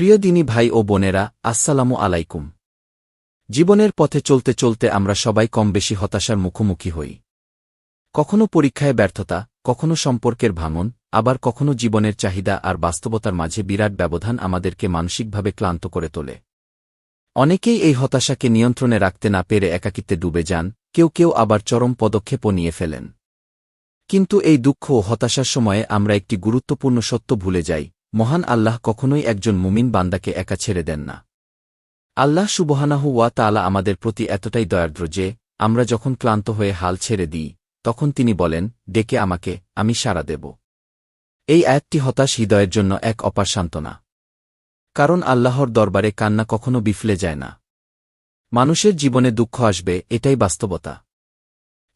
প্রিয় দিনী ভাই ও বোনেরা, আসসালামু আলাইকুম। জীবনের পথে চলতে চলতে আমরা সবাই কম বেশি হতাশার মুখোমুখি হই। কখনো পরীক্ষায় ব্যর্থতা, কখনো সম্পর্কের ভাঙন, আবার কখনো জীবনের চাহিদা আর বাস্তবতার মাঝে বিরাট ব্যবধান আমাদেরকে মানসিকভাবে ক্লান্ত করে তোলে। অনেকেই এই হতাশাকে নিয়ন্ত্রণে রাখতে না পেরে একাকিত্বে ডুবে যান, কেউ কেউ আবার চরম পদক্ষেপও নিয়ে ফেলেন। কিন্তু এই দুঃখ ও হতাশার সময়ে আমরা একটি গুরুত্বপূর্ণ সত্য ভুলে যাই মহান আল্লাহ কখনোই একজন মুমিন বান্দাকে একা ছেড়ে দেন না। আল্লাহ সুবহানাহু ওয়া তাআলা আমাদের প্রতি এতটাই দয়ার্দ্র যে, আমরা যখন ক্লান্ত হয়ে হাল ছেড়ে দিই, তখন তিনি বলেন, ডেকে আমাকে, আমি সাড়া দেব। এই আয়াতটি হতাশ হৃদয়ের জন্য এক অপার সান্ত্বনা। কারণ আল্লাহর দরবারে কান্না কখনো বিফলে যায় না। মানুষের জীবনে দুঃখ আসবে, এটাই বাস্তবতা।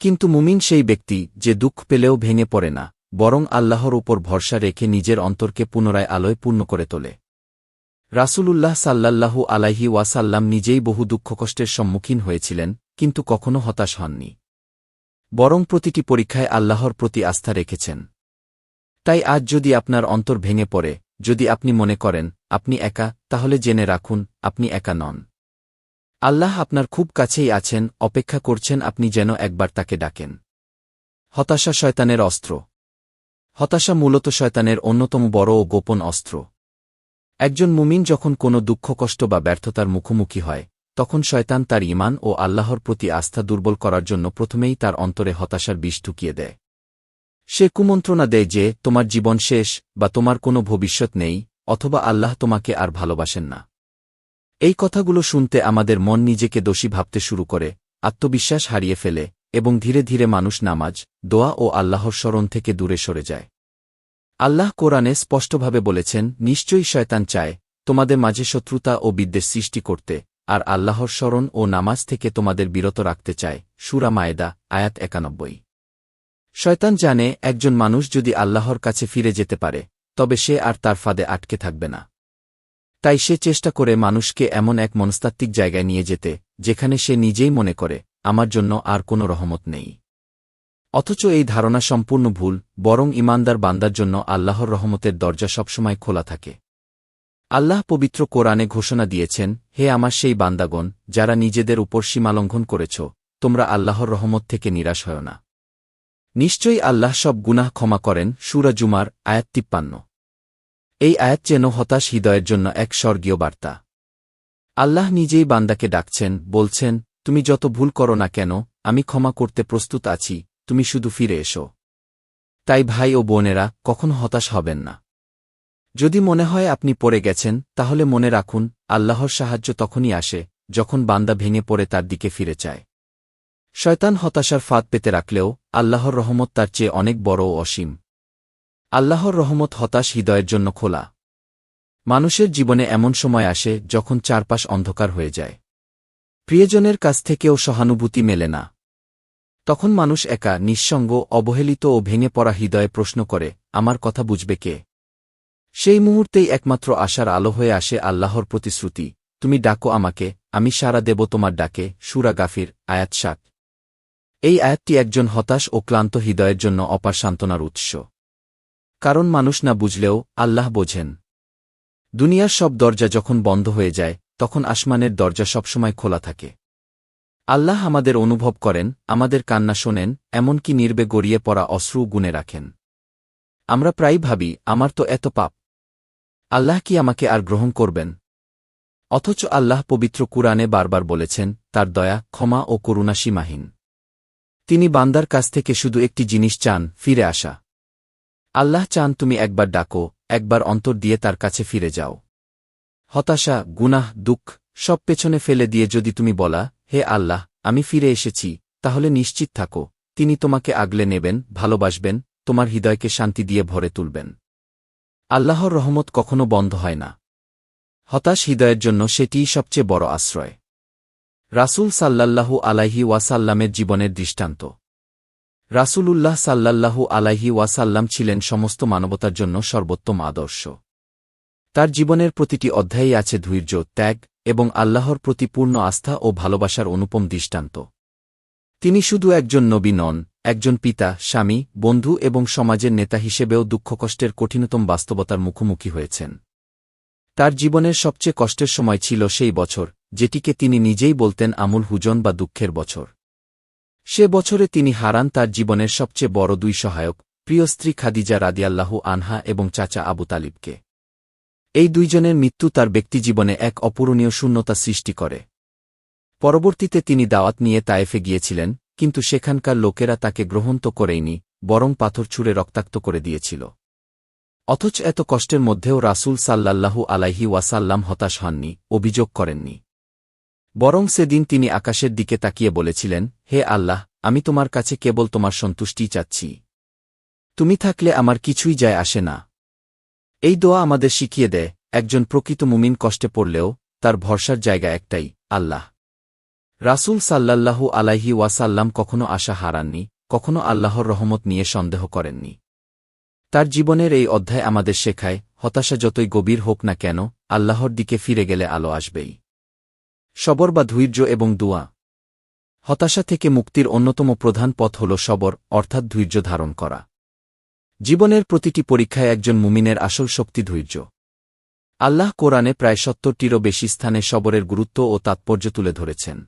কিন্তু মুমিন সেই ব্যক্তি যে দুঃখ পেলেও ভেঙে পড়ে না। বরং আল্লাহর উপর ভরসা রেখে নিজের অন্তরকে পুনরায় আলোয় পূর্ণ করে তোলে। রাসূলুল্লাহ সাল্লাল্লাহু আলাইহি ওয়াসাল্লাম নিজেই বহু দুঃখকষ্টের সম্মুখীন হয়েছিলেন, কিন্তু কখনো হতাশ হননি। বরং প্রতিটি পরীক্ষায় আল্লাহর প্রতি আস্থা রেখেছেন। তাই আজ যদি আপনার অন্তর ভেঙে পড়ে, যদি আপনি মনে করেন, আপনি একা, তাহলে জেনে রাখুন, আপনি একা নন। আল্লাহ আপনার খুব কাছেই আছেন, অপেক্ষা করছেন আপনি যেন একবার তাকে ডাকেন। হতাশা শয়তানের অস্ত্র। হতাশা মূলত শয়তানের অন্যতম বড় ও গোপন অস্ত্র। একজন মুমিন যখন কোনো দুঃখ, কষ্ট বা ব্যর্থতার মুখোমুখি হয়, তখন শয়তান তার ইমান ও আল্লাহর প্রতি আস্থা দুর্বল করার জন্য প্রথমেই তার অন্তরে হতাশার বিষ ঢুকিয়ে দেয়। সে কুমন্ত্রণা দেয় যে, তোমার জীবন শেষ বা তোমার কোনো ভবিষ্যৎ নেই, অথবা আল্লাহ তোমাকে আর ভালোবাসেন না। এই কথাগুলো শুনতে আমাদের মন নিজেকে দোষী ভাবতে শুরু করে, আত্মবিশ্বাস হারিয়ে ফেলে এবং ধীরে ধীরে মানুষ নামাজ, দোয়া ও আল্লাহর স্মরণ থেকে দূরে সরে যায়। আল্লাহ কোরআনে স্পষ্টভাবে বলেছেন, নিশ্চয়ই শয়তান চায় তোমাদের মাঝে শত্রুতা ও বিদ্বেষ সৃষ্টি করতে, আর আল্লাহর স্মরণ ও নামাজ থেকে তোমাদের বিরত রাখতে চায়, সুরা মায়েদা, আয়াত একানব্বই। শয়তান জানে, একজন মানুষ যদি আল্লাহর কাছে ফিরে যেতে পারে, তবে সে আর তার ফাঁদে আটকে থাকবে না। তাই সে চেষ্টা করে মানুষকে এমন এক মনস্তাত্ত্বিক জায়গায় নিয়ে যেতে, যেখানে সে নিজেই মনে করে আমার জন্য আর কোনো রহমত নেই। অথচ এই ধারণা সম্পূর্ণ ভুল, বরং ইমানদার বান্দার জন্য আল্লাহর রহমতের দরজা সবসময় খোলা থাকে। আল্লাহ পবিত্র কোরআনে ঘোষণা দিয়েছেন, হে আমার সেই বান্দাগণ, যারা নিজেদের উপর সীমালঙ্ঘন করেছ, তোমরা আল্লাহর রহমত থেকে নিরাশ হয় না। নিশ্চয়ই আল্লাহ সব গুনাহ ক্ষমা করেন, সুরা জুমার আয়াত তিপ্পান্ন। এই আয়াত যেন হতাশ হৃদয়ের জন্য এক স্বর্গীয় বার্তা। আল্লাহ নিজেই বান্দাকে ডাকছেন, বলছেন তুমি যত ভুল করো না কেন, আমি ক্ষমা করতে প্রস্তুত আছি, তুমি শুধু ফিরে এসো। তাই ভাই ও বোনেরা, কখন হতাশ হবেন না। যদি মনে হয় আপনি পড়ে গেছেন, তাহলে মনে রাখুন, আল্লাহর সাহায্য তখনই আসে, যখন বান্দা ভেঙে পড়ে তার দিকে ফিরে চায় শয়তান হতাশার ফাঁদ পেতে রাখলেও, আল্লাহর রহমত তার চেয়ে অনেক বড় ও অসীম। আল্লাহর রহমত হতাশ হৃদয়ের জন্য খোলা। মানুষের জীবনে এমন সময় আসে, যখন চারপাশ অন্ধকার হয়ে যায়। প্রিয়জনের কাছ থেকেও সহানুভূতি মেলে না। তখন মানুষ একা, নিঃসঙ্গ, অবহেলিত ও ভেঙে পড়া হৃদয়ে প্রশ্ন করে, আমার কথা বুঝবে কে? সেই মুহূর্তেই একমাত্র আশার আলো হয়ে আসে আল্লাহর প্রতিশ্রুতি তুমি ডাকো আমাকে, আমি সারা দেব তোমার ডাকে, সুরা গাফির, আয়াত সাত। এই আয়াতটি একজন হতাশ ও ক্লান্ত হৃদয়ের জন্য অপার সান্ত্বনার উৎস। কারণ মানুষ না বুঝলেও আল্লাহ বোঝেন। দুনিয়ার সব দরজা যখন বন্ধ হয়ে যায় তখন আসমানের দরজা সবসময় খোলা থাকে। আল্লাহ আমাদের অনুভব করেন, আমাদের কান্না শোনেন, এমনকি নির্বে গড়িয়ে পড়া অশ্রু গুণে রাখেন। আমরা প্রায় ভাবি, আমার তো এত পাপ। আল্লাহ কি আমাকে আর গ্রহণ করবেন? অথচ আল্লাহ পবিত্র কুরআনে বারবার বলেছেন, তার দয়া, ক্ষমা ও করুণা সীমাহীন। তিনি বান্দার কাছ থেকে শুধু একটি জিনিস চান, ফিরে আসা। আল্লাহ চান তুমি একবার ডাকো, একবার অন্তর দিয়ে তার কাছে ফিরে যাও। হতাশা, গুনাহ, দুঃখ, সব পেছনে ফেলে দিয়ে যদি তুমি বলা, হে আল্লাহ, আমি ফিরে এসেছি, তাহলে নিশ্চিত থাকো। তিনি তোমাকে আগলে নেবেন, ভালোবাসবেন, তোমার হৃদয়কে শান্তি দিয়ে ভরে তুলবেন। আল্লাহর রহমত কখনো বন্ধ হয় না। হতাশ হৃদয়ের জন্য সেটিই সবচেয়ে বড় আশ্রয়। রাসূল সাল্লাল্লাহু আলাইহি ওয়াসাল্লামের জীবনের দৃষ্টান্ত। রাসূলুল্লাহ সাল্লাল্লাহু আলাইহি ওয়াসাল্লাম ছিলেন সমস্ত মানবতার জন্য সর্বোত্তম আদর্শ। তার জীবনের প্রতিটি অধ্যায়ই আছে ধৈর্য, ত্যাগ এবং আল্লাহর প্রতি পূর্ণ আস্থা ও ভালোবাসার অনুপম দৃষ্টান্ত। তিনি শুধু একজন নবী নন, একজন পিতা, স্বামী, বন্ধু এবং সমাজের নেতা হিসেবেও দুঃখকষ্টের কঠিনতম বাস্তবতার মুখোমুখি হয়েছেন। তার জীবনের সবচেয়ে কষ্টের সময় ছিল সেই বছর, যেটিকে তিনি নিজেই বলতেন আমুল হুজন বা দুঃখের বছর। সে বছরে তিনি হারান তার জীবনের সবচেয়ে বড় দুই সহায়ক, প্রিয় স্ত্রী খাদিজা রাদিয়াল্লাহু আনহা এবং চাচা আবু তালিবকে। এই দুইজনের মৃত্যু তার ব্যক্তিজীবনে এক অপূরণীয় শূন্যতা সৃষ্টি করে। পরবর্তীতে তিনি দাওয়াত নিয়ে তায়েফে গিয়েছিলেন, কিন্তু সেখানকার লোকেরা তাকে গ্রহণ তো করেইনি, বরং পাথর ছুঁড়ে রক্তাক্ত করে দিয়েছিল। অথচ এত কষ্টের মধ্যেও রাসূল সাল্লাল্লাহু আলাইহি ওয়াসাল্লাম হতাশ হননি, অভিযোগ করেননি। বরং সেদিন তিনি আকাশের দিকে তাকিয়ে বলেছিলেন, হে আল্লাহ, আমি তোমার কাছে কেবল তোমার সন্তুষ্টি চাচ্ছি। তুমি থাকলে আমার কিছুই যায় আসে না। এই দোয়া আমাদের শিখিয়ে দেয়, একজন প্রকৃত মুমিন কষ্টে পড়লেও তার ভরসার জায়গা একটাই, আল্লাহ। রাসূল সাল্লাল্লাহু আলাইহি ওয়াসাল্লাম কখনো আশা হারাননি, কখনো আল্লাহর রহমত নিয়ে সন্দেহ করেননি। তার জীবনের এই অধ্যায় আমাদের শেখায়, হতাশা যতই গভীর হোক না কেন, আল্লাহর দিকে ফিরে গেলে আলো আসবেই। সবর বা ধৈর্য এবং দুয়া। হতাশা থেকে মুক্তির অন্যতম প্রধান পথ হল সবর, অর্থাৎ ধৈর্য ধারণ করা। জীবনের প্রতিটি পরীক্ষায় একজন মুমিনের আসল শক্তি ধৈর্য। আল্লাহ কোরআনে প্রায় সত্তরটিরও বেশি স্থানে সবরের গুরুত্ব ও তাৎপর্য তুলে ধরেছেন।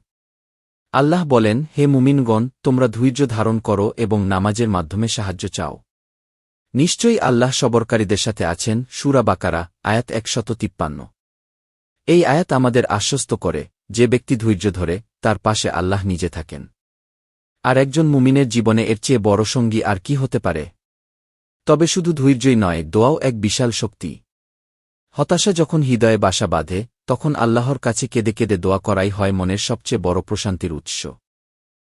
আল্লাহ বলেন, হে মুমিনগণ, তোমরা ধৈর্য ধারণ করো এবং নামাজের মাধ্যমে সাহায্য চাও। নিশ্চয়ই আল্লাহ সবরকারীদের সাথে আছেন, সুরা বাকারা, আয়াত একশত তিপ্পান্ন। এই আয়াত আমাদের আশ্বস্ত করে, যে ব্যক্তি ধৈর্য ধরে, তার পাশে আল্লাহ নিজে থাকেন। আর একজন মুমিনের জীবনে এর চেয়ে বড় সঙ্গী আর কি হতে পারে? তবে শুধু ধৈর্যই নয়, দোয়াও এক বিশাল শক্তি। হতাশা যখন হৃদয়ে বাসা বাঁধে, তখন আল্লাহর কাছে কেঁদে কেঁদে দোয়া করাই হয় মনের সবচেয়ে বড় প্রশান্তির উৎস।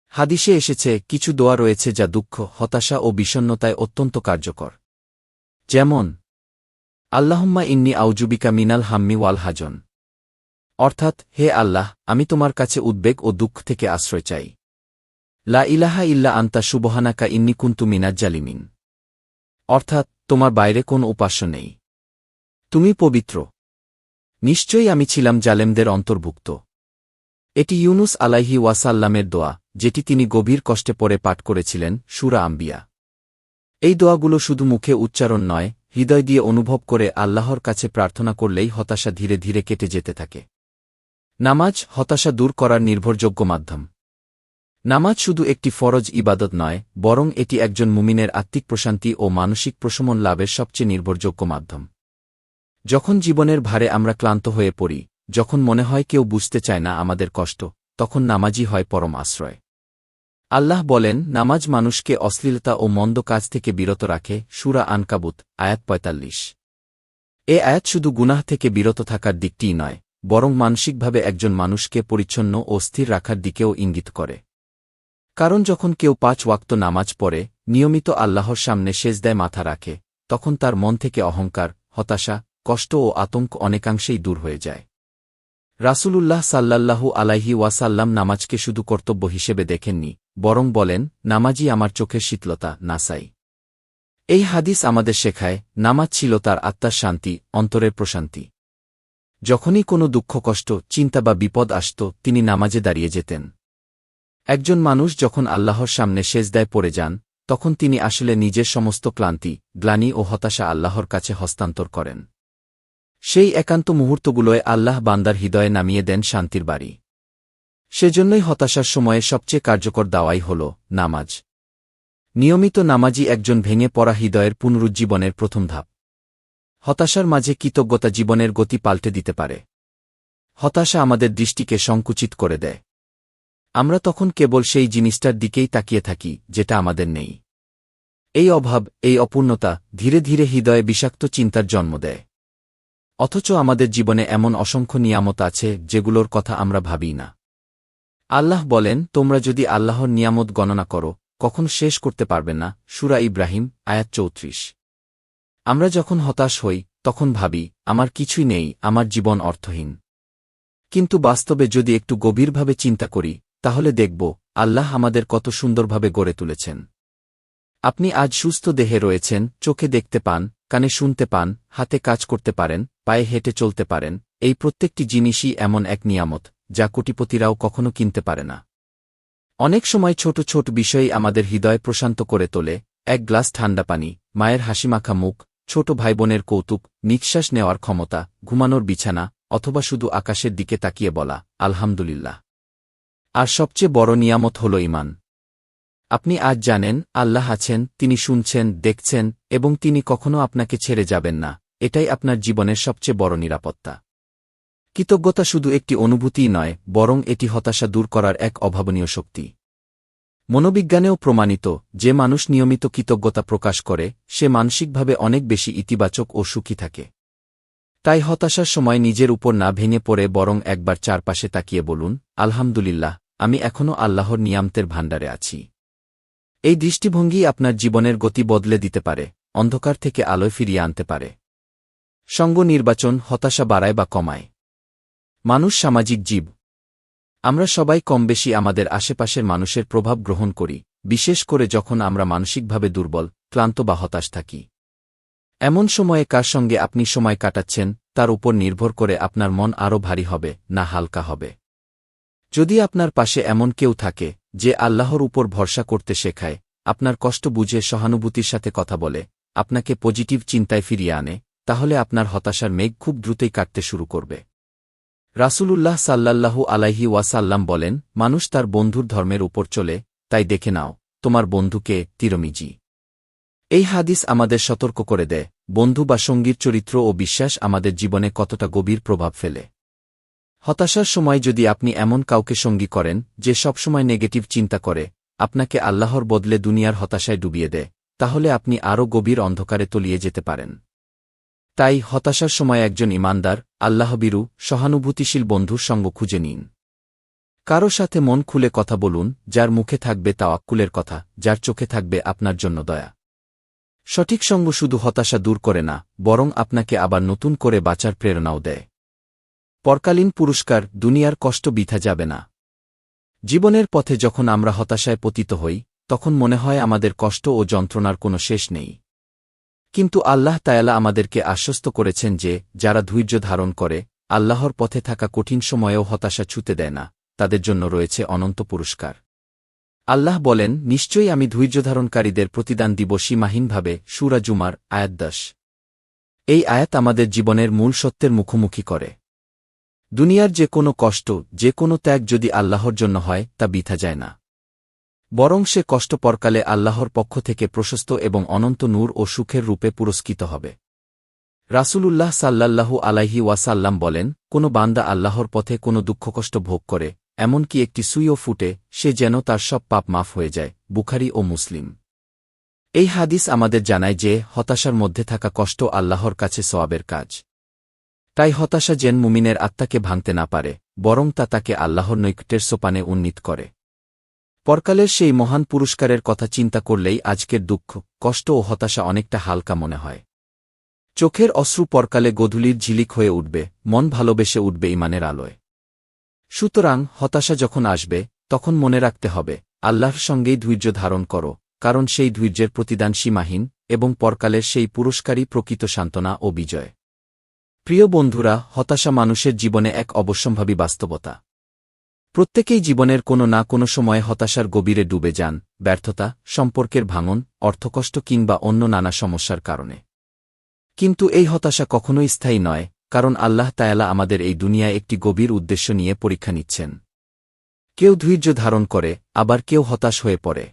হাদিসে এসেছে, কিছু দোয়া রয়েছে যা দুঃখ, হতাশা ও বিষণ্নতায় অত্যন্ত কার্যকর। যেমন, আল্লাহম্মা ইন্নি আউজুবিকা মিনাল হাম্মি ওয়াল হাজন। অর্থাৎ, হে আল্লাহ, আমি তোমার কাছে উদ্বেগ ও দুঃখ থেকে আশ্রয় চাই। লা ইলাহা ইল্লা আন্তা সুবহানাকা ইন্নি কুন্তু মিনাজ জালিমিন। অর্থাৎ, তোমার বাইরে কোন উপাস্য নেই। তুমি পবিত্র। নিশ্চয়ই আমি ছিলাম জালেমদের অন্তর্ভুক্ত। এটি ইউনুস আলাইহি ওয়াসাল্লামের দোয়া, যেটি তিনি গভীর কষ্টে পড়ে পাঠ করেছিলেন, সুরা আম্বিয়া। এই দোয়াগুলো শুধু মুখে উচ্চারণ নয়, হৃদয় দিয়ে অনুভব করে আল্লাহর কাছে প্রার্থনা করলেই হতাশা ধীরে ধীরে কেটে যেতে থাকে। নামাজ হতাশা দূর করার নির্ভরযোগ্য মাধ্যম। নামাজ শুধু একটি ফরজ ইবাদত নয়, বরং এটি একজন মুমিনের আত্মিক প্রশান্তি ও মানসিক প্রশমন লাভের সবচেয়ে নির্ভরযোগ্য মাধ্যম। যখন জীবনের ভারে আমরা ক্লান্ত হয়ে পড়ি, যখন মনে হয় কেউ বুঝতে চায় না আমাদের কষ্ট, তখন নামাজই হয় পরম আশ্রয়। আল্লাহ বলেন, নামাজ মানুষকে অশ্লীলতা ও মন্দ কাজ থেকে বিরত রাখে, সুরা আনকাবুত, আয়াত পঁয়তাল্লিশ। এ আয়াত শুধু গুনাহ থেকে বিরত থাকার দিকটিই নয়, বরং মানসিকভাবে একজন মানুষকে পরিচ্ছন্ন ও স্থির রাখার দিকেও ইঙ্গিত করে। কারণ যখন কেউ পাঁচ ওয়াক্ত নামাজ পড়ে, নিয়মিত আল্লাহর সামনে সেজদায় মাথা রাখে, তখন তার মন থেকে অহংকার, হতাশা, কষ্ট ও আতঙ্ক অনেকাংশেই দূর হয়ে যায়। রাসূলুল্লাহ সাল্লাল্লাহু আলাইহি ওয়াসাল্লাম নামাজকে শুধু কর্তব্য হিসেবে দেখেননি, বরং বলেন, নামাজই আমার চোখের শীতলতা, নাসাই। এই হাদিস আমাদের শেখায়, নামাজ ছিল তার আত্মার শান্তি, অন্তরের প্রশান্তি। যখনই কোনো দুঃখ, কষ্ট, চিন্তা বা বিপদ আসত, তিনি নামাজে দাঁড়িয়ে যেতেন। একজন মানুষ যখন আল্লাহর সামনে সেজদায় পড়ে যান, তখন তিনি আসলে নিজের সমস্ত ক্লান্তি, গ্লানি ও হতাশা আল্লাহর কাছে হস্তান্তর করেন। সেই একান্ত মুহূর্তগুলোয় আল্লাহ বান্দার হৃদয়ে নামিয়ে দেন শান্তির বাড়ি। সেজন্যই হতাশার সময়ে সবচেয়ে কার্যকর দাওয়াই হল নামাজ। নিয়মিত নামাজি একজন ভেঙে পড়া হৃদয়ের পুনরুজ্জীবনের প্রথম ধাপ। হতাশার মাঝে কৃতজ্ঞতা জীবনের গতি পাল্টে দিতে পারে। হতাশা আমাদের দৃষ্টিকে সংকুচিত করে দেয়। আমরা তখন কেবল সেই জিনিসটার দিকেই তাকিয়ে থাকি, যেটা আমাদের নেই। এই অভাব, এই অপূর্ণতা ধীরে ধীরে হৃদয়ে বিষাক্ত চিন্তার জন্ম দেয়। অথচ আমাদের জীবনে এমন অসংখ্য নিয়ামত আছে, যেগুলোর কথা আমরা ভাবি না। আল্লাহ বলেন, তোমরা যদি আল্লাহর নিয়ামত গণনা করো, কখন শেষ করতে পারবে না। সুরা ইব্রাহিম, আয়াত চৌত্রিশ। আমরা যখন হতাশ হই, তখন ভাবি, আমার কিছুই নেই, আমার জীবন অর্থহীন। কিন্তু বাস্তবে যদি একটু গভীরভাবে চিন্তা করি তাহলে দেখব, আল্লাহ আমাদের কত সুন্দরভাবে গড়ে তুলেছেন। আপনি আজ সুস্থ দেহে রয়েছেন, চোখে দেখতে পান, কানে শুনতে পান, হাতে কাজ করতে পারেন, পায়ে হেঁটে চলতে পারেন, এই প্রত্যেকটি জিনিসই এমন এক নিয়ামত, যা কোটিপতিরাও কখনো কিনতে পারে না। অনেক সময় ছোট ছোট বিষয়ই আমাদের হৃদয় প্রশান্ত করে তোলে, এক গ্লাস ঠান্ডা পানি, মায়ের হাসিমাখা মুখ, ছোট ভাইবোনের কৌতুক, নিঃশ্বাস নেওয়ার ক্ষমতা, ঘুমানোর বিছানা, অথবা শুধু আকাশের দিকে তাকিয়ে বলা, আলহামদুলিল্লাহ। আর সবচেয়ে বড় নিয়ামত হল ইমান আপনি আজ জানেন, আল্লাহ আছেন, তিনি শুনছেন, দেখছেন, এবং তিনি কখনো আপনাকে ছেড়ে যাবেন না, এটাই আপনার জীবনের সবচেয়ে বড় নিরাপত্তা। কৃতজ্ঞতা শুধু একটি অনুভূতিই নয়, বরং এটি হতাশা দূর করার এক অভাবনীয় শক্তি। মনোবিজ্ঞানেও প্রমাণিত, যে মানুষ নিয়মিত কৃতজ্ঞতা প্রকাশ করে, সে মানসিকভাবে অনেক বেশি ইতিবাচক ও সুখী থাকে। তাই হতাশার সময় নিজের উপর না ভেঙে পড়ে বরং একবার চারপাশে তাকিয়ে বলুন, আলহামদুলিল্লাহ, আমি এখনও আল্লাহর নিয়ামতের ভাণ্ডারে আছি। এই দৃষ্টিভঙ্গি আপনার জীবনের গতি বদলে দিতে পারে, অন্ধকার থেকে আলোয় ফিরিয়ে আনতে পারে। সঙ্গ নির্বাচন হতাশা বাড়ায় বা কমায়। মানুষ সামাজিক জীব। আমরা সবাই কমবেশি আমাদের আশেপাশের মানুষের প্রভাব গ্রহণ করি, বিশেষ করে যখন আমরা মানসিকভাবে দুর্বল, ক্লান্ত বা হতাশ থাকি। এমন সময়ে কার সঙ্গে আপনি সময় কাটাচ্ছেন, তার উপর নির্ভর করে আপনার মন আরও ভারী হবে, না হালকা হবে। যদি আপনার পাশে এমন কেউ থাকে, যে আল্লাহর উপর ভরসা করতে শেখায়, আপনার কষ্ট বুঝে সহানুভূতির সাথে কথা বলে, আপনাকে পজিটিভ চিন্তায় ফিরিয়ে আনে, তাহলে আপনার হতাশার মেঘ খুব দ্রুতই কাটতে শুরু করবে। রাসূলুল্লাহ সাল্লাল্লাহু আলাইহি ওয়াসাল্লাম বলেন, মানুষ তার বন্ধুর ধর্মের উপর চলে, তাই দেখে নাও, তোমার বন্ধুকে তিরমিজি। এই হাদিস আমাদের সতর্ক করে দেয়, বন্ধু বা সঙ্গীর চরিত্র ও বিশ্বাস আমাদের জীবনে কতটা গভীর প্রভাব ফেলে। হতাশার সময় যদি আপনি এমন কাউকে সঙ্গী করেন, যে সবসময় নেগেটিভ চিন্তা করে, আপনাকে আল্লাহর বদলে দুনিয়ার হতাশায় ডুবিয়ে দেয়, তাহলে আপনি আরও গভীর অন্ধকারে তলিয়ে যেতে পারেন। তাই হতাশার সময় একজন ইমানদার, আল্লাহবিরু, সহানুভূতিশীল বন্ধুর সঙ্গ খুঁজে নিন। কারও সাথে মন খুলে কথা বলুন, যার মুখে থাকবে তাওয়াক্কুলের কথা, যার চোখে থাকবে আপনার জন্য দয়া। সঠিক সঙ্গ শুধু হতাশা দূর করে না, বরং আপনাকে আবার নতুন করে বাঁচার প্রেরণাও দেয়। পরকালীন পুরস্কার, দুনিয়ার কষ্ট বিথা যাবে না। জীবনের পথে যখন আমরা হতাশায় পতিত হই, তখন মনে হয় আমাদের কষ্ট ও যন্ত্রণার কোনো শেষ নেই। কিন্তু আল্লাহ তায়ালা আমাদেরকে আশ্বস্ত করেছেন যে, যারা ধৈর্য ধারণ করে, আল্লাহর পথে থাকা কঠিন সময়েও হতাশা ছুতে দেয় না, তাদের জন্য রয়েছে অনন্ত পুরস্কার। আল্লাহ বলেন, নিশ্চয়ই আমি ধৈর্যধারণকারীদের প্রতিদান দিব সীমাহীনভাবে, সুরা জুমার আয়াত দাস এই আয়াত আমাদের জীবনের মূল সত্যের মুখোমুখি করে। দুনিয়ার যে কোনো কষ্ট, যে কোনো ত্যাগ যদি আল্লাহর জন্য হয়, তা বিথা যায় না। বরং সে কষ্ট পরকালে আল্লাহর পক্ষ থেকে প্রশস্ত এবং অনন্ত নূর ও সুখের রূপে পুরস্কৃত হবে। রাসূলুল্লাহ সাল্লাল্লাহু আলাইহি ওয়াসাল্লাম বলেন, কোনো বান্দা আল্লাহর পথে কোনো দুঃখকষ্ট ভোগ করে এমনকি একটি সুইও ফুটে, সে যেন তার সব পাপ মাফ হয়ে যায়, বুখারি ও মুসলিম। এই হাদিস আমাদের জানায় যে, হতাশার মধ্যে থাকা কষ্ট আল্লাহর কাছে সোয়াবের কাজ। তাই হতাশা যেন মুমিনের আত্মাকে ভাঙতে না পারে, বরং তা তাকে আল্লাহর নৈকটের সোপানে উন্নীত করে। পরকালের সেই মহান পুরস্কারের কথা চিন্তা করলেই আজকের দুঃখ, কষ্ট ও হতাশা অনেকটা হালকা মনে হয়। চোখের অশ্রু পরকালে গধূলির ঝিলিক হয়ে উঠবে, মন ভালোবেসে উঠবে ইমানের আলোয়। সুতরাং হতাশা যখন আসবে, তখন মনে রাখতে হবে, আল্লাহর সঙ্গেই ধৈর্য ধারণ করো, কারণ সেই ধৈর্যের প্রতিদান সীমাহীন এবং পরকালের সেই পুরস্কারই প্রকৃত সান্ত্বনা ও বিজয়। প্রিয় বন্ধুরা, হতাশা মানুষের জীবনে এক অবশ্যম্ভাবী বাস্তবতা। প্রত্যেকেই জীবনের কোনো না কোনো সময়ে হতাশার গভীরে ডুবে যান, ব্যর্থতা, সম্পর্কের ভাঙন, অর্থকষ্ট কিংবা অন্য নানা সমস্যার কারণে। কিন্তু এই হতাশা কখনোই স্থায়ী নয় কারণ আল্লাহ তায়ালা আমাদের এই দুনিয়ায় একটি গভীর উদ্দেশ্য নিয়ে পরীক্ষা নিচ্ছেন। কেউ ধৈর্য ধারণ করে, আবার কেউ হতাশ হয়ে পড়ে।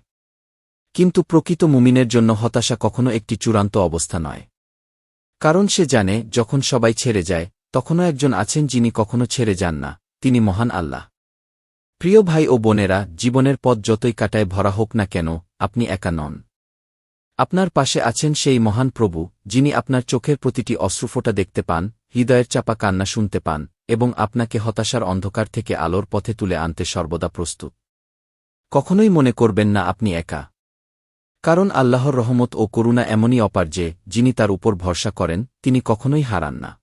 কিন্তু প্রকৃত মুমিনের জন্য হতাশা কখনো একটি চূড়ান্ত অবস্থা নয়। কারণ সে জানে, যখন সবাই ছেড়ে যায়, তখনও একজন আছেন যিনি কখনো ছেড়ে যান না, তিনি মহান আল্লাহ। প্রিয় ভাই ও বোনেরা, জীবনের পথ যতই কাটায় ভরা হোক না কেন, আপনি একা নন। আপনার পাশে আছেন সেই মহান প্রভু, যিনি আপনার চোখের প্রতিটি অশ্রুফোটা দেখতে পান হৃদয়ের চাপা কান্না শুনতে পান এবং আপনাকে হতাশার অন্ধকার থেকে আলোর পথে তুলে আনতে সর্বদা প্রস্তুত। কখনোই মনে করবেন না আপনি একা। কারণ আল্লাহর রহমত ও করুণা এমনই অপার যে, যিনি তার উপর ভরসা করেন, তিনি কখনোই হারান না।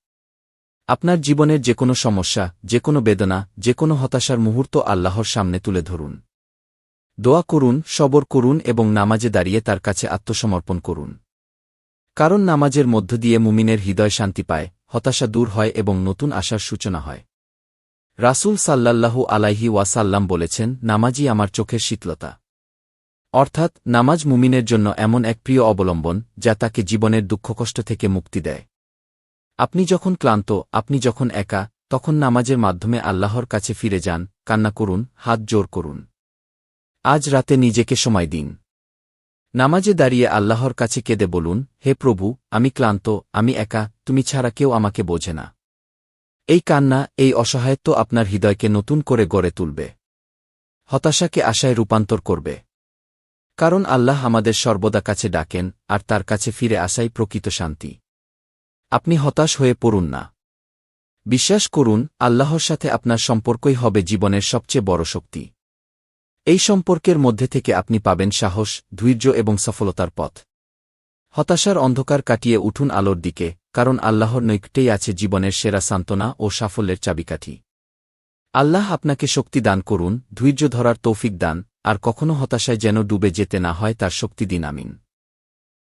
আপনার জীবনের যে কোনো সমস্যা, যে কোনো বেদনা, যে কোনো হতাশার মুহূর্ত আল্লাহর সামনে তুলে ধরুন। দোয়া করুন, সবর করুন এবং নামাজে দাঁড়িয়ে তার কাছে আত্মসমর্পণ করুন। কারণ নামাজের মধ্য দিয়ে মুমিনের হৃদয় শান্তি পায় হতাশা দূর হয় এবং নতুন আশার সূচনা হয়। রাসুল সাল্লাল্লাহু আলাইহি ওয়াসাল্লাম বলেছেন নামাজি আমার চোখের শীতলতা। অর্থাৎ, নামাজ মুমিনের জন্য এমন এক প্রিয় অবলম্বন, যা তাকে জীবনের দুঃখকষ্ট থেকে মুক্তি দেয়। আপনি যখন ক্লান্ত, আপনি যখন একা, তখন নামাজের মাধ্যমে আল্লাহর কাছে ফিরে যান, কান্না করুন, হাত জোর করুন। আজ রাতে নিজেকে সময় দিন। নামাজে দাঁড়িয়ে আল্লাহর কাছে কেঁদে বলুন, হে প্রভু, আমি ক্লান্ত, আমি একা তুমি ছাড়া কেউ আমাকে বোঝে না। এই কান্না, এই অসহায়ত্ব আপনার হৃদয়কে নতুন করে গড়ে তুলবে। হতাশাকে আশায় রূপান্তর করবে। কারণ আল্লাহ আমাদের সর্বদা কাছে ডাকেন, আর তার কাছে ফিরে আসাই প্রকৃত শান্তি। আপনি হতাশ হয়ে পড়ুন না। বিশ্বাস করুন, আল্লাহর সাথে আপনার সম্পর্কই হবে জীবনের সবচেয়ে বড় শক্তি। এই সম্পর্কের মধ্যে থেকে আপনি পাবেন সাহস, ধৈর্য এবং সফলতার পথ। হতাশার অন্ধকার কাটিয়ে উঠুন আলোর দিকে কারণ আল্লাহর নৈকটেই আছে জীবনের সেরা সান্ত্বনা ও সাফল্যের চাবিকাঠি। আল্লাহ আপনাকে শক্তি দান করুন, ধৈর্য ধরার তৌফিক দান, আর কখনো হতাশায় যেন ডুবে যেতে না হয় তার শক্তি দিন, আমিন।